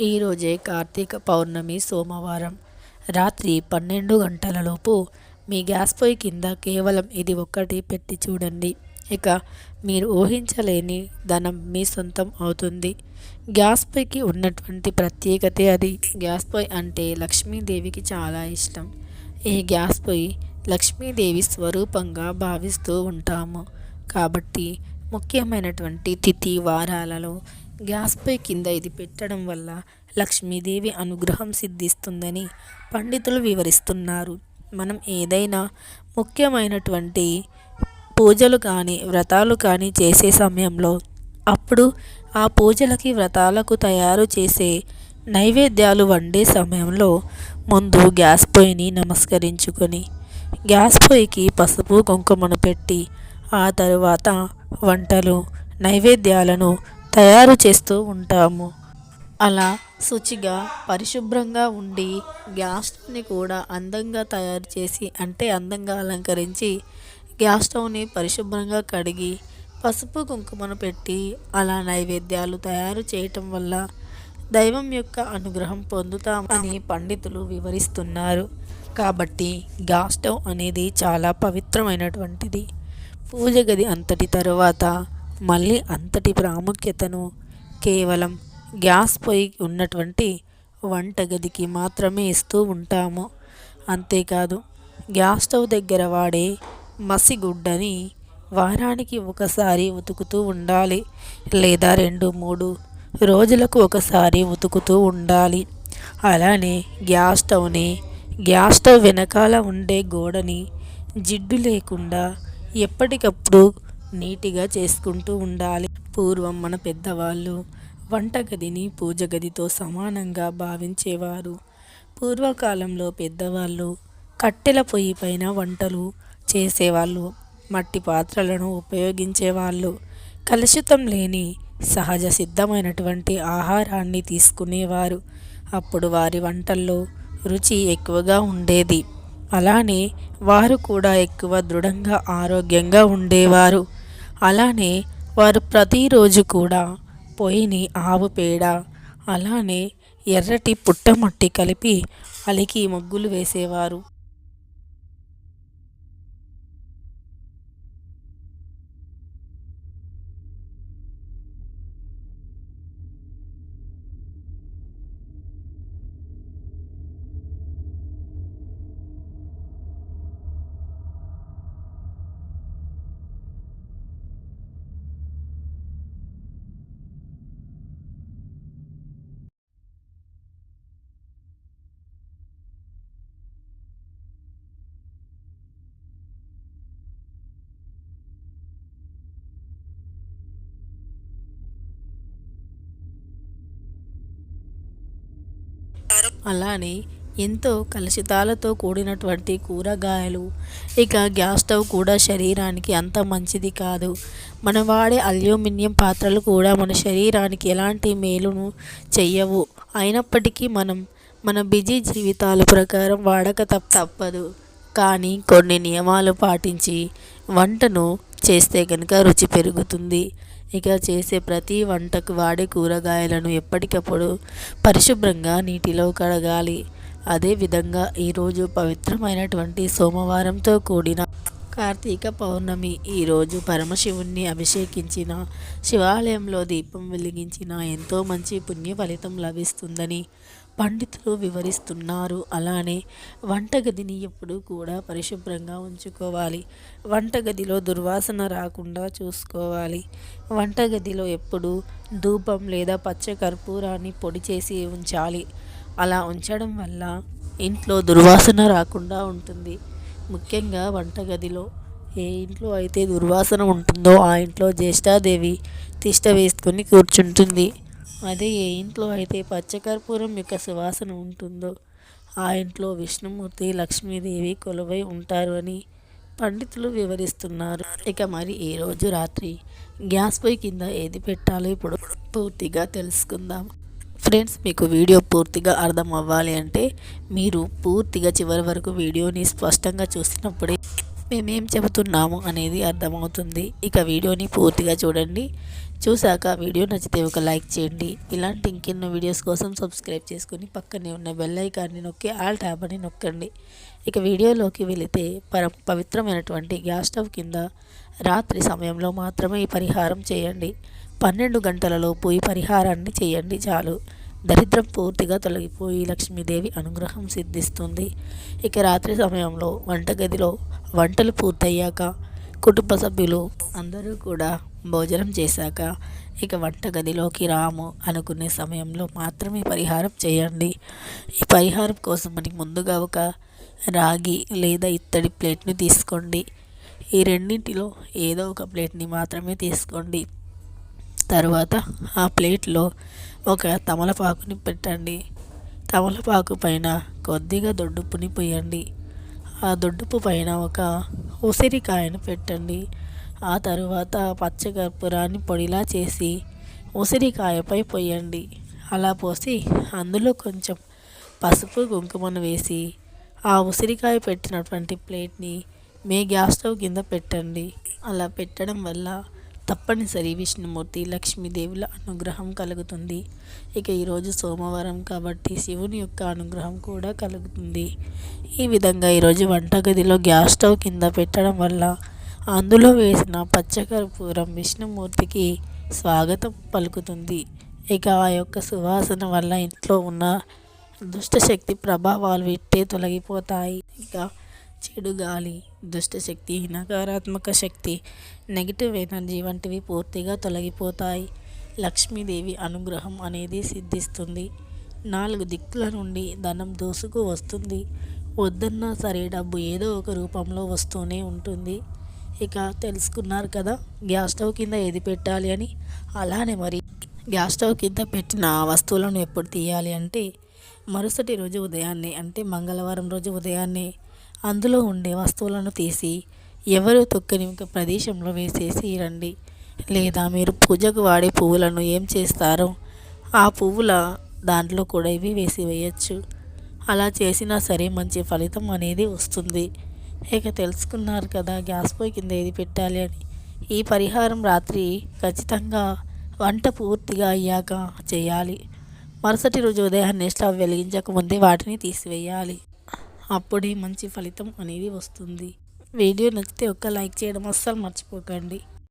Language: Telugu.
ఈరోజే కార్తీక పౌర్ణమి సోమవారం. రాత్రి పన్నెండు గంటలలోపు మీ గ్యాస్ పొయ్యి కింద కేవలం ఇది ఒక్కటి పెట్టి చూడండి. ఇక మీరు ఊహించలేని ధనం మీ సొంతం అవుతుంది. గ్యాస్ పొయ్యికి ఉన్నటువంటి ప్రత్యేకత అది. గ్యాస్ పొయ్యి అంటే లక్ష్మీదేవికి చాలా ఇష్టం. ఈ గ్యాస్ పొయ్యి లక్ష్మీదేవి స్వరూపంగా భావిస్తూ ఉంటాము. కాబట్టి ముఖ్యమైనటువంటి తిథి వారాలలో గ్యాస్ పొయ్యి కింద ఇది పెట్టడం వల్ల లక్ష్మీదేవి అనుగ్రహం సిద్ధిస్తుందని పండితులు వివరిస్తున్నారు. మనం ఏదైనా ముఖ్యమైనటువంటి పూజలు కానీ వ్రతాలు కానీ చేసే సమయంలో అప్పుడు ఆ పూజలకి వ్రతాలకు తయారు చేసే నైవేద్యాలు వండే సమయంలో ముందు గ్యాస్ పొయ్యిని నమస్కరించుకొని గ్యాస్ పొయ్యికి పసుపు కుంకుమను పెట్టి ఆ తరువాత వంటలు నైవేద్యాలను తయారు చేస్తూ ఉంటాము. అలా శుచిగా పరిశుభ్రంగా ఉండి గ్యాస్ స్టవ్ని కూడా అందంగా తయారు చేసి అంటే అందంగా అలంకరించి గ్యాస్ స్టవ్ని పరిశుభ్రంగా కడిగి పసుపు కుంకుమను పెట్టి అలా నైవేద్యాలు తయారు చేయటం వల్ల దైవం యొక్క అనుగ్రహం పొందుతామని పండితులు వివరిస్తున్నారు. కాబట్టి గ్యాస్ స్టవ్ అనేది చాలా పవిత్రమైనటువంటిది. పూజ గది అంతటి తరువాత మళ్ళీ అంతటి ప్రాముఖ్యతను కేవలం గ్యాస్ పొయ్యి ఉన్నటువంటి వంటగదికి మాత్రమే ఇస్తూ ఉంటాము. అంతేకాదు గ్యాస్ స్టవ్ దగ్గర వాడే మసిగుడ్డని వారానికి ఒకసారి ఉతుకుతూ ఉండాలి లేదా రెండు మూడు రోజులకు ఒకసారి ఉతుకుతూ ఉండాలి. అలానే గ్యాస్ స్టవ్ని గ్యాస్ స్టవ్ వెనకాల ఉండే గోడని జిడ్డు లేకుండా ఎప్పటికప్పుడు నీటిగా చేసుకుంటూ ఉండాలి. పూర్వం మన పెద్దవాళ్ళు వంటగదిని పూజ గదితో సమానంగా భావించేవారు. పూర్వకాలంలో పెద్దవాళ్ళు కట్టెల పొయ్యి పైన వంటలు చేసేవాళ్ళు. మట్టి పాత్రలను ఉపయోగించేవాళ్ళు. కలుషితం లేని సహజ సిద్ధమైనటువంటి ఆహారాన్ని తీసుకునేవారు. అప్పుడు వారి వంటల్లో రుచి ఎక్కువగా ఉండేది. అలానే వారు కూడా ఎక్కువ దృఢంగా ఆరోగ్యంగా ఉండేవారు. అలానే వారు ప్రతిరోజు కూడా పొయ్యిని ఆవు పేడ అలానే ఎర్రటి పుట్టమట్టి కలిపి అలికి ముగ్గులు వేసేవారు. అలానే ఎంతో కలుషితాలతో కూడినటువంటి కూరగాయలు. ఇక గ్యాస్ స్టవ్ కూడా శరీరానికి అంత మంచిది కాదు. మనం వాడే అల్యూమినియం పాత్రలు కూడా మన శరీరానికి ఎలాంటి మేలును చెయ్యవు. అయినప్పటికీ మనం మన బిజీ జీవితాల ప్రకారం వాడక తప్పదు. కానీ కొన్ని నియమాలు పాటించి వంటను చేస్తే కనుక రుచి పెరుగుతుంది. ఇక చేసే ప్రతి వంటకు వాడే కూరగాయలను ఎప్పటికప్పుడు పరిశుభ్రంగా నీటిలో కడగాలి. అదేవిధంగా ఈరోజు పవిత్రమైనటువంటి సోమవారంతో కూడిన కార్తీక పౌర్ణమి ఈరోజు పరమశివుణ్ణి అభిషేకించిన శివాలయంలో దీపం వెలిగించిన ఎంతో మంచి పుణ్య ఫలితం లభిస్తుందని పండితులు వివరిస్తున్నారు. అలానే వంటగదిని ఎప్పుడూ కూడా పరిశుభ్రంగా ఉంచుకోవాలి. వంటగదిలో దుర్వాసన రాకుండా చూసుకోవాలి. వంటగదిలో ఎప్పుడు ధూపం లేదా పచ్చ కర్పూరాన్ని పొడి చేసి ఉంచాలి. అలా ఉంచడం వల్ల ఇంట్లో దుర్వాసన రాకుండా ఉంటుంది. ముఖ్యంగా వంటగదిలో ఏ ఇంట్లో అయితే దుర్వాసన ఉంటుందో ఆ ఇంట్లో జ్యేష్ఠాదేవి తిష్ట వేసుకొని కూర్చుంటుంది. అదే ఏ ఇంట్లో అయితే పచ్చకర్పూరం యొక్క సువాసన ఉంటుందో ఆ ఇంట్లో విష్ణుమూర్తి లక్ష్మీదేవి కొలువై ఉంటారు అని పండితులు వివరిస్తున్నారు. ఇక మరి ఈ రోజు రాత్రి గ్యాస్ పొయ్యి కింద ఏది పెట్టాలో ఇప్పుడు పూర్తిగా తెలుసుకుందాం. ఫ్రెండ్స్ మీకు వీడియో పూర్తిగా అర్థం అవ్వాలి అంటే మీరు పూర్తిగా చివరి వరకు వీడియోని స్పష్టంగా చూసినప్పుడే మేమేం చెబుతున్నాము అనేది అర్థమవుతుంది. ఇక వీడియోని పూర్తిగా చూడండి. చూశాక వీడియో నచ్చితే ఒక లైక్ చేయండి. ఇలాంటి ఇంకెన్నో వీడియోస్ కోసం సబ్స్క్రైబ్ చేసుకుని పక్కనే ఉన్న బెల్ ఐకాన్ని నొక్కి ఆల్ ట్యాబ్ అని నొక్కండి. ఇక వీడియోలోకి వెళితే పరం పవిత్రమైనటువంటి గ్యాస్ స్టవ్ కింద రాత్రి సమయంలో మాత్రమే ఈ పరిహారం చేయండి. పన్నెండు గంటలలోపు ఈ పరిహారాన్ని చేయండి చాలు. దరిద్రం పూర్తిగా తొలగిపోయి లక్ష్మీదేవి అనుగ్రహం సిద్ధిస్తుంది. ఇక రాత్రి సమయంలో వంటగదిలో వంటలు పూర్తయ్యాక కుటుంబ సభ్యులు అందరూ కూడా భోజనం చేశాక ఇక వంటగదిలోకి రాము అనుకునే సమయంలో మాత్రమే పరిహారం చేయండి. ఈ పరిహారం కోసం మనకి ముందుగా ఒక రాగి లేదా ఇత్తడి ప్లేట్ని తీసుకోండి. ఈ రెండింటిలో ఏదో ఒక ప్లేట్ని మాత్రమే తీసుకోండి. తర్వాత ఆ ప్లేట్లో ఒక తమలపాకుని పెట్టండి. తమలపాకు పైన కొద్దిగా దొడ్డుప్పుని పోయండి. ఆ దొడ్డుపు పైన ఒక ఉసిరికాయను పెట్టండి. ఆ తరువాత పచ్చకర్పూరాన్ని పొడిలా చేసి ఉసిరికాయపై పోయండి అలా పోసి అందులో కొంచెం పసుపు కుంకుమను వేసి ఆ ఉసిరికాయ పెట్టినటువంటి ప్లేట్ని మీ గ్యాస్ స్టవ్ కింద పెట్టండి. అలా పెట్టడం వల్ల తప్పనిసరి విష్ణుమూర్తి లక్ష్మీదేవుల అనుగ్రహం కలుగుతుంది. ఇక ఈరోజు సోమవారం కాబట్టి శివుని యొక్క అనుగ్రహం కూడా కలుగుతుంది. ఈ విధంగా ఈరోజు వంటగదిలో గ్యాస్ స్టవ్ కింద పెట్టడం వల్ల అందులో వేసిన పచ్చకర్పూరం విష్ణుమూర్తికి స్వాగతం పలుకుతుంది. ఇక ఆ యొక్క సువాసన వల్ల ఇంట్లో ఉన్న దుష్టశక్తి ప్రభావాలు ఇట్టే తొలగిపోతాయి. ఇక చెడు గాలి దుష్టశక్తి నకారాత్మక శక్తి నెగిటివ్ ఎనర్జీ వంటివి పూర్తిగా తొలగిపోతాయి. లక్ష్మీదేవి అనుగ్రహం అనేది సిద్ధిస్తుంది. నాలుగు దిక్కుల నుండి ధనం దోసుకు వస్తుంది. వద్దన్నా సరే డబ్బు ఏదో ఒక రూపంలో వస్తూనే ఉంటుంది. ఇక తెలుసుకున్నారు కదా గ్యాస్ స్టవ్ కింద ఏది పెట్టాలి అని? అలానే మరి గ్యాస్ స్టవ్ కింద పెట్టిన వస్తువులను ఎప్పుడు తీయాలి అంటే మరుసటి రోజు ఉదయాన్నే అంటే మంగళవారం రోజు ఉదయాన్నే అందులో ఉండే వస్తువులను తీసి ఎవరు తొక్కని ప్రదేశంలో వేసేసి రండి. లేదా మీరు పూజకు వాడే పువ్వులను ఏం చేస్తారో ఆ పువ్వుల దాంట్లో కూడా ఇవి వేసి వేయచ్చు. అలా చేసినా సరే మంచి ఫలితం అనేది వస్తుంది. ఇక తెలుసుకున్నారు కదా గ్యాస్ పొయ్యి కింద ఏది పెట్టాలి అని. ఈ పరిహారం రాత్రి ఖచ్చితంగా వంట పూర్తిగా అయ్యాక చేయాలి. మరుసటి రోజు ఉదయాన్నే స్టవ్ వెలిగించక ముందే వాటిని తీసివేయాలి. అప్పుడే మంచి ఫలితం అనేది వస్తుంది. వీడియో నచ్చితే ఒక్క లైక్ చేయడం అస్సలు మర్చిపోకండి.